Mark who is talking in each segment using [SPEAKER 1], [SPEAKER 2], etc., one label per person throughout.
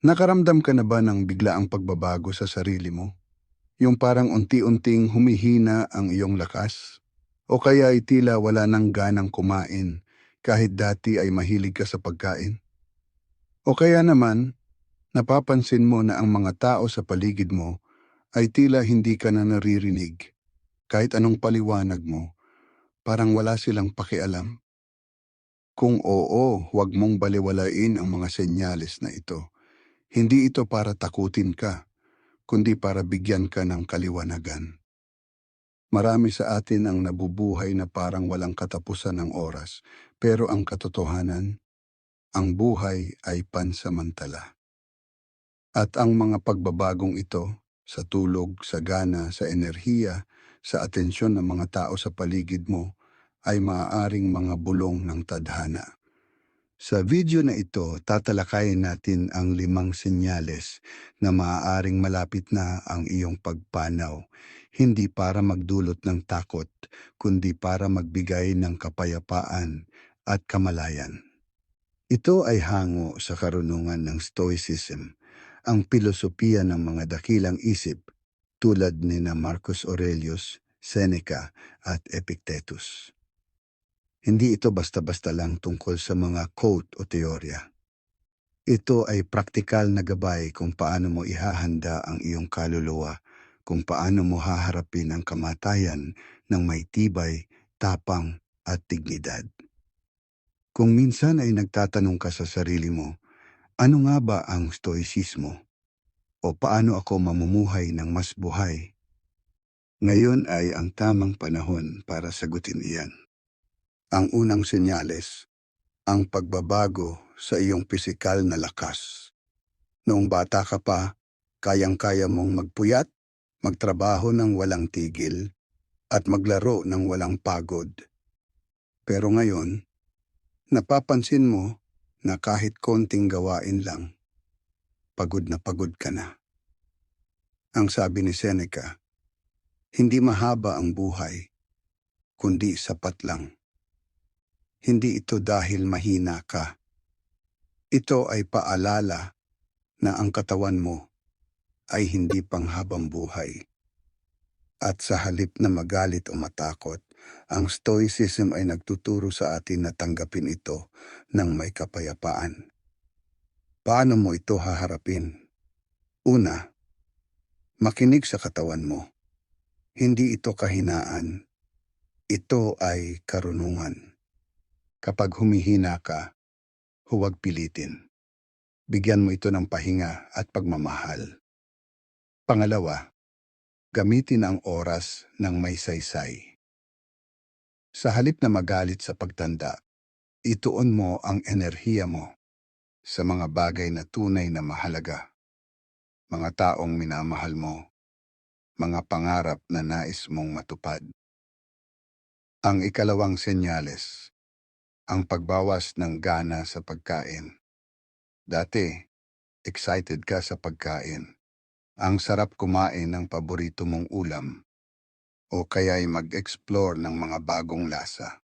[SPEAKER 1] Nakaramdam ka na ba ng biglaang pagbabago sa sarili mo? Yung parang unti-unting humihina ang iyong lakas? O kaya ay tila wala nang ganang kumain kahit dati ay mahilig ka sa pagkain? O kaya naman, napapansin mo na ang mga tao sa paligid mo ay tila hindi ka na naririnig. Kahit anong paliwanag mo, parang wala silang pakialam. Kung oo, huwag mong baliwalain ang mga senyales na ito. Hindi ito para takutin ka, kundi para bigyan ka ng kaliwanagan. Marami sa atin ang nabubuhay na parang walang katapusan ng oras, pero ang katotohanan, ang buhay ay pansamantala. At ang mga pagbabagong ito, sa tulog, sa gana, sa enerhiya, sa atensyon ng mga tao sa paligid mo, ay maaaring mga bulong ng tadhana. Sa video na ito, tatalakayin natin ang limang senyales na maaaring malapit na ang iyong pagpanaw, hindi para magdulot ng takot, kundi para magbigay ng kapayapaan at kamalayan. Ito ay hango sa karunungan ng Stoicism, ang pilosopiya ng mga dakilang isip tulad ni na Marcus Aurelius, Seneca at Epictetus. Hindi ito basta-basta lang tungkol sa mga quote o teorya. Ito ay praktikal na gabay kung paano mo ihahanda ang iyong kaluluwa, kung paano mo haharapin ang kamatayan ng may tibay, tapang at dignidad. Kung minsan ay nagtatanong ka sa sarili mo, ano nga ba ang stoicismo? O paano ako mamumuhay ng mas buhay? Ngayon ay ang tamang panahon para sagutin iyan. Ang unang senyales, ang pagbabago sa iyong pisikal na lakas. Noong bata ka pa, kayang-kaya mong magpuyat, magtrabaho ng walang tigil, at maglaro ng walang pagod. Pero ngayon, napapansin mo na kahit konting gawain lang, pagod na pagod ka na. Ang sabi ni Seneca, hindi mahaba ang buhay, kundi sapat lang. Hindi ito dahil mahina ka. Ito ay paalala na ang katawan mo ay hindi panghabang buhay. At sa halip na magalit o matakot, ang Stoicism ay nagtuturo sa atin na tanggapin ito ng may kapayapaan. Paano mo ito haharapin? Una, makinig sa katawan mo. Hindi ito kahinaan. Ito ay karunungan. Kapag humihina ka, huwag pilitin. Bigyan mo ito ng pahinga at pagmamahal. Pangalawa, gamitin ang oras ng may saysay. Sa halip na magalit sa pagtanda, ituon mo ang enerhiya mo sa mga bagay na tunay na mahalaga. Mga taong minamahal mo, mga pangarap na nais mong matupad. Ang ikalawang senyales, ang pagbawas ng gana sa pagkain. Dati, excited ka sa pagkain. Ang sarap kumain ng paborito mong ulam o kaya'y mag-explore ng mga bagong lasa.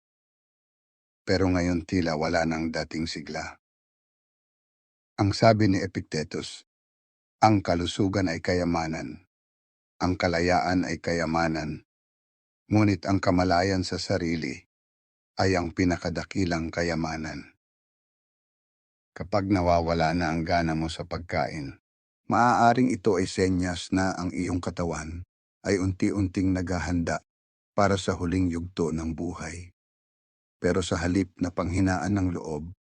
[SPEAKER 1] Pero ngayon tila wala nang dating sigla. Ang sabi ni Epictetus, ang kalusugan ay kayamanan, ang kalayaan ay kayamanan, ngunit ang kamalayan sa sarili ay ang pinakadakilang kayamanan. Kapag nawawala na ang gana mo sa pagkain, maaaring ito ay senyas na ang iyong katawan ay unti-unting naghahanda para sa huling yugto ng buhay. Pero sa halip na panghinaan ng loob,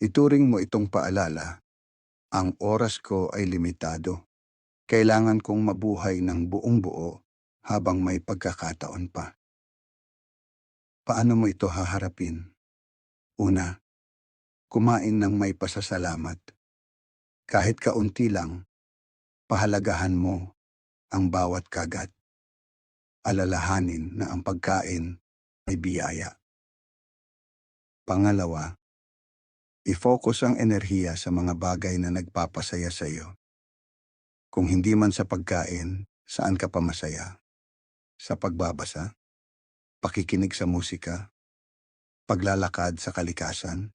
[SPEAKER 1] ituring mo itong paalala, ang oras ko ay limitado. Kailangan kong mabuhay ng buong buo habang may pagkakataon pa. Paano mo ito haharapin? Una, kumain ng may pasasalamat. Kahit kaunti lang, pahalagahan mo ang bawat kagat. Alalahanin na ang pagkain ay biyaya. Pangalawa, i-focus ang enerhiya sa mga bagay na nagpapasaya sa iyo. Kung hindi man sa pagkain, saan ka pa masaya? Sa pagbabasa? Pakikinig sa musika? Paglalakad sa kalikasan?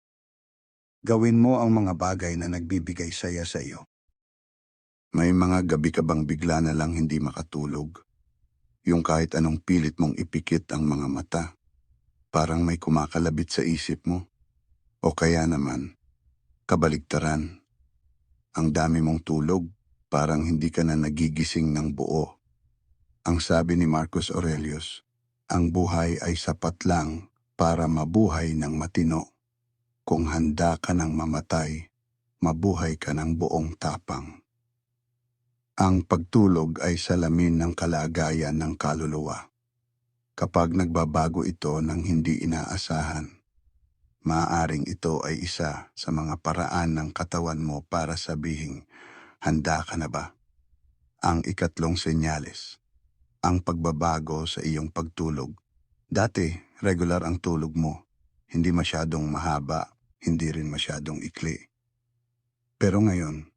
[SPEAKER 1] Gawin mo ang mga bagay na nagbibigay saya sa iyo. May mga gabi ka bang bigla na lang hindi makatulog? Yung kahit anong pilit mong ipikit ang mga mata, parang may kumakalabit sa isip mo. O kaya naman, kabaligtaran. Ang dami mong tulog, parang hindi ka na nagigising ng buo. Ang sabi ni Marcus Aurelius, ang buhay ay sapat lang para mabuhay ng matino. Kung handa ka ng mamatay, mabuhay ka ng buong tapang. Ang pagtulog ay salamin ng kalagayan ng kaluluwa. Kapag nagbabago ito ng hindi inaasahan, maaaring ito ay isa sa mga paraan ng katawan mo para sabihing, handa ka na ba? Ang ikatlong senyales, ang pagbabago sa iyong pagtulog. Dati, regular ang tulog mo, hindi masyadong mahaba, hindi rin masyadong ikli. Pero ngayon,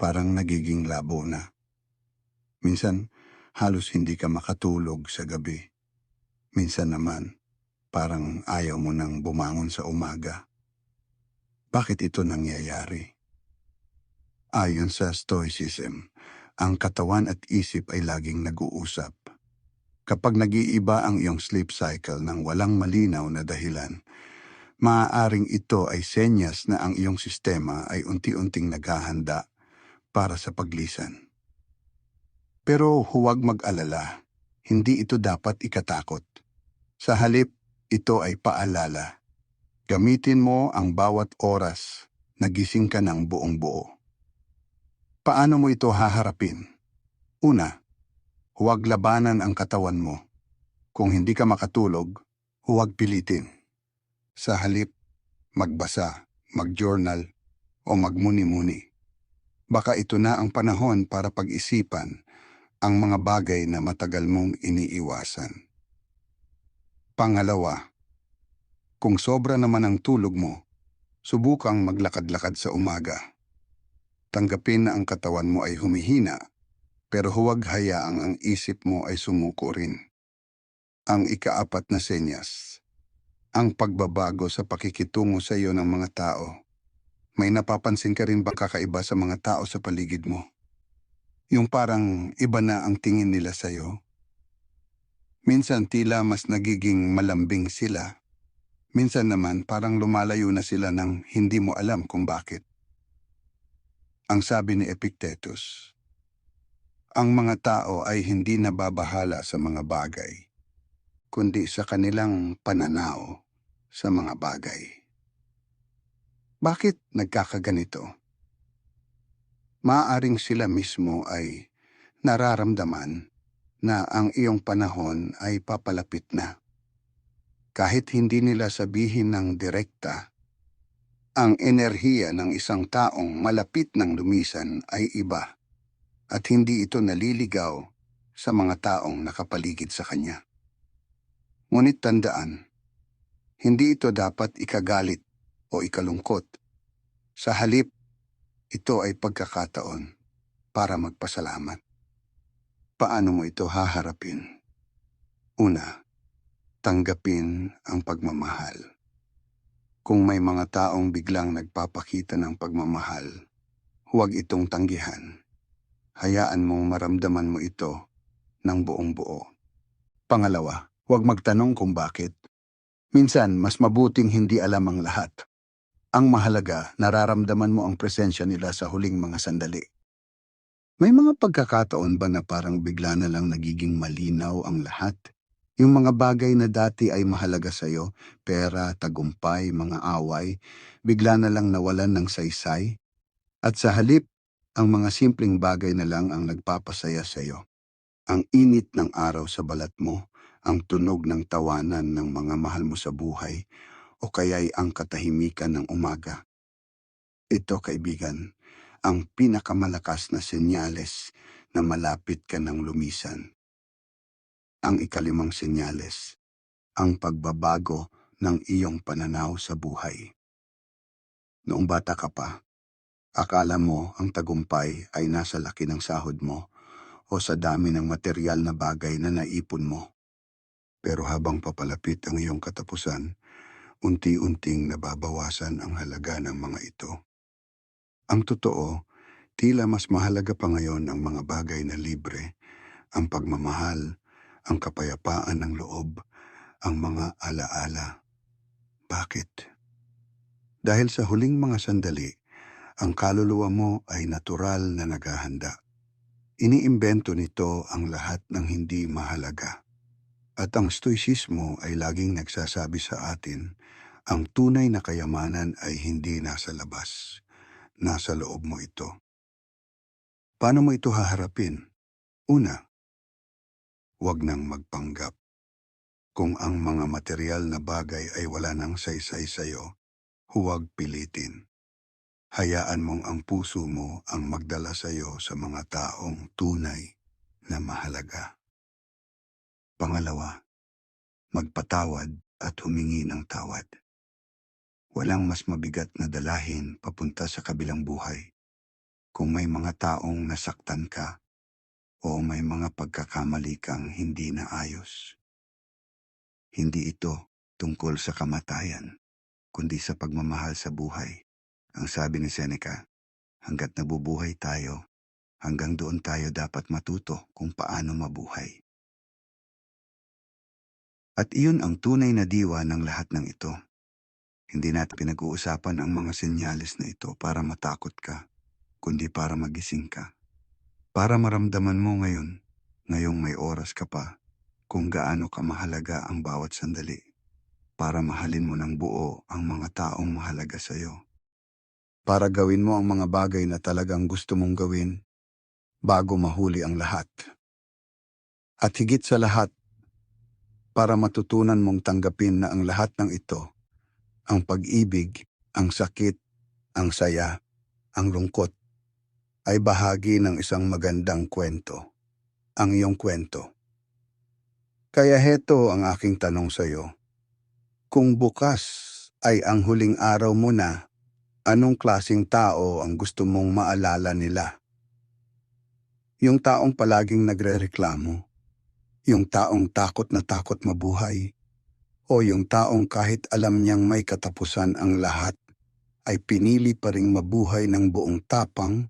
[SPEAKER 1] parang nagiging labo na. Minsan, halos hindi ka makatulog sa gabi. Minsan naman, parang ayaw mo nang bumangon sa umaga. Bakit ito nangyayari? Ayon sa Stoicism, ang katawan at isip ay laging nag-uusap. Kapag nag-iiba ang iyong sleep cycle ng walang malinaw na dahilan, maaaring ito ay senyas na ang iyong sistema ay unti-unting naghahanda para sa paglisan. Pero huwag mag-alala, hindi ito dapat ikatakot. Sa halip, ito ay paalala. Gamitin mo ang bawat oras na gising ka ng buong buo. Paano mo ito haharapin? Una, huwag labanan ang katawan mo. Kung hindi ka makatulog, huwag pilitin. Sa halip, magbasa, mag-journal, o magmuni-muni. Baka ito na ang panahon para pag-isipan ang mga bagay na matagal mong iniiwasan. Pangalawa, kung sobra naman ang tulog mo, subukang maglakad-lakad sa umaga. Tanggapin na ang katawan mo ay humihina, pero huwag hayaang ang isip mo ay sumuko rin. Ang ikaapat na senyas, ang pagbabago sa pakikitungo sa iyo ng mga tao. May napapansin ka rin ba kakaiba sa mga tao sa paligid mo? Yung parang iba na ang tingin nila sa iyo? Minsan tila mas nagiging malambing sila. Minsan naman parang lumalayo na sila ng hindi mo alam kung bakit. Ang sabi ni Epictetus, ang mga tao ay hindi nababahala sa mga bagay, kundi sa kanilang pananaw sa mga bagay. Bakit nagkakaganito? Maaring sila mismo ay nararamdaman na ang iyong panahon ay papalapit na. Kahit hindi nila sabihin ng direkta, ang enerhiya ng isang taong malapit ng lumisan ay iba at hindi ito naliligaw sa mga taong nakapaligid sa kanya. Ngunit tandaan, hindi ito dapat ikagalit o ikalungkot. Sa halip, ito ay pagkakataon para magpasalamat. Paano mo ito haharapin? Una, tanggapin ang pagmamahal. Kung may mga taong biglang nagpapakita ng pagmamahal, huwag itong tanggihan. Hayaan mong maramdaman mo ito ng buong buo. Pangalawa, huwag magtanong kung bakit. Minsan, mas mabuting hindi alam ang lahat. Ang mahalaga, nararamdaman mo ang presensya nila sa huling mga sandali. May mga pagkakataon ba na parang bigla na lang nagiging malinaw ang lahat? Yung mga bagay na dati ay mahalaga sa'yo, pera, tagumpay, mga away, bigla na lang nawalan ng saysay. At sa halip, ang mga simpleng bagay na lang ang nagpapasaya sa'yo. Ang init ng araw sa balat mo, ang tunog ng tawanan ng mga mahal mo sa buhay, o kaya'y ang katahimikan ng umaga. Ito, kaibigan, ang pinakamalakas na senyales na malapit ka ng lumisan. Ang ikalimang senyales, ang pagbabago ng iyong pananaw sa buhay. Noong bata ka pa, akala mo ang tagumpay ay nasa laki ng sahod mo o sa dami ng material na bagay na naipon mo. Pero habang papalapit ang iyong katapusan, unti-unting nababawasan ang halaga ng mga ito. Ang totoo, Tila mas mahalaga pa ngayon ang mga bagay na libre, ang pagmamahal, ang kapayapaan ng loob, ang mga alaala. Bakit? Dahil sa huling mga sandali, ang kaluluwa mo ay natural na naghahanda. Iniimbento nito ang lahat ng hindi mahalaga. At ang stoicismo ay laging nagsasabi sa atin, ang tunay na kayamanan ay hindi nasa labas, nasa loob mo ito. Paano mo ito haharapin? Una, huwag nang magpanggap. Kung ang mga material na bagay ay wala nang saysay sa'yo, huwag pilitin. Hayaan mong ang puso mo ang magdala sa'yo sa mga taong tunay na mahalaga. Pangalawa, magpatawad at humingi ng tawad. Walang mas mabigat na dalahin papunta sa kabilang buhay. Kung may mga taong nasaktan ka o may mga pagkakamali kang hindi naayos. Hindi ito tungkol sa kamatayan, kundi sa pagmamahal sa buhay. Ang sabi ni Seneca, hanggat nabubuhay tayo, hanggang doon tayo dapat matuto kung paano mabuhay. At iyon ang tunay na diwa ng lahat ng ito. Hindi natin pinag-uusapan ang mga senyales na ito para matakot ka, kundi para magising ka. Para maramdaman mo ngayon, ngayong may oras ka pa, kung gaano ka mahalaga ang bawat sandali. Para mahalin mo ng buo ang mga taong mahalaga sa iyo. Para gawin mo ang mga bagay na talagang gusto mong gawin bago mahuli ang lahat. At higit sa lahat, para matutunan mong tanggapin na ang lahat ng ito, ang pag-ibig, ang sakit, ang saya, ang lungkot, ay bahagi ng isang magandang kwento, ang iyong kwento. Kaya heto ang aking tanong sa iyo. Kung bukas ay ang huling araw mo na, anong klasing tao ang gusto mong maalala nila? Yung taong palaging nagrereklamo? Yung taong takot na takot mabuhay? O yung taong kahit alam niyang may katapusan ang lahat, ay pinili pa ring mabuhay ng buong tapang,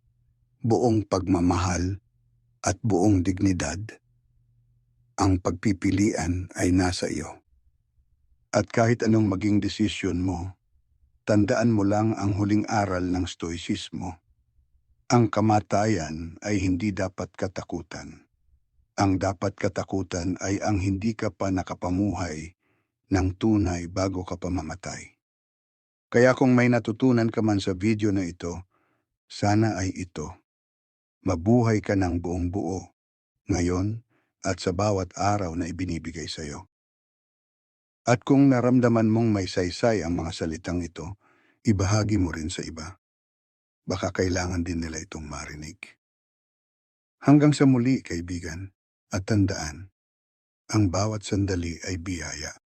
[SPEAKER 1] buong pagmamahal, at buong dignidad? Ang pagpipilian ay nasa iyo. At kahit anong maging desisyon mo, tandaan mo lang ang huling aral ng stoicismo. Ang kamatayan ay hindi dapat katakutan. Ang dapat katakutan ay ang hindi ka pa nakapamuhay ng tunay bago ka pa mamatay. Kaya kung may natutunan ka man sa video na ito, sana ay ito. Mabuhay ka ng buong buo, ngayon at sa bawat araw na ibinibigay sa iyo. At kung naramdaman mong may saysay ang mga salitang ito, ibahagi mo rin sa iba. Baka kailangan din nila itong marinig. Hanggang sa muli, kaibigan, at tandaan, ang bawat sandali ay biyaya.